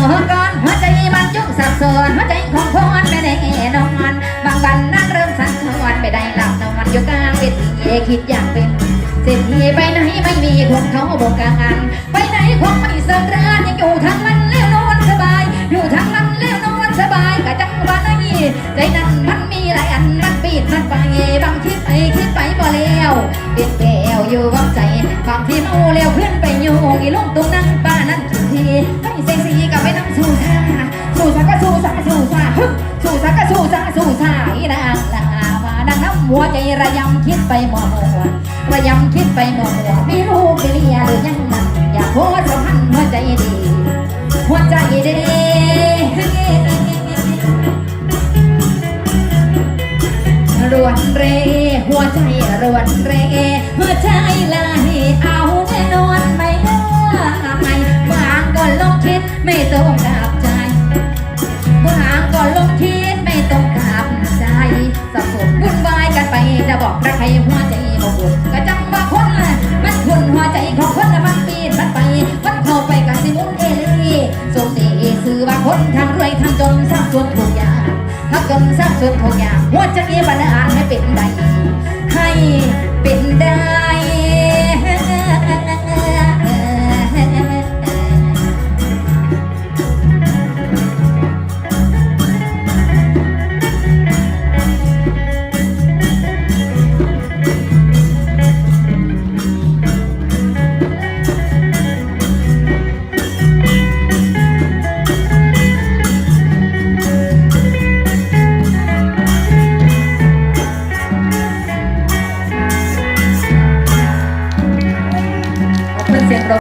ก่อนหัวใจมันจุกสับสนหัวใจของคนไม่ได้นอนบางวันนั่งเริ่มสั่นคลอนไม่ได้หลับนอนอยู่กลางเวทีคิดอยากเป็นเศรษฐีไปไหนไม่มีคนเขาบอกกลางไปไหนคงไม่สะเรือนยังอยู่ทางมันแล้วนอนสบาย อยู่ทางมันแล้วนอนสบายกะจังหวะไหนใจนั้นมันมีหลายอันมันปีดมันไปบางคิดไปคิดไปบ่แล้วเปลี่ยนแปลวอยู่วังใจบางทีเมาแล้วขึ้นไปอยู่อีลงตรงนั้นป้านั้นทุกทีไม่เซ็กซี่กับ ไม่น้ำสู้ซ่าสู้ซ่าก็สู้ซ่าสู้ซ่าฮึสู้ซ่าก็สู้ซ่าสู้ซ่าอีนางลามาดังน้ำหัวใจระยำคิดไปหมดหัวระยำคิดไปหมดหัวมีลูกเรียหรือยังนั่นอยากโพสสัมพันหัวใจดีหัวใจด้รวนเรหัวใจรวนเรหัวใจลายเอา ตรงกับใจบางก็ลงคิดไม่ตรงกับใจสับสนวุ่นวายกันไปจะบอกรักใครหัวใจบกบุญก็จังว่าคนละมันคุณหัวใจของคนละมันปีนมันไปมันเข้าไปกับสิมุนเอลีสมดีสื่อว่าคนทั้งรวยทั้งจนสักส่วนทุกอย่างทั้งจนสักส่วนทุกอย่างหัวใจบันดา gracias.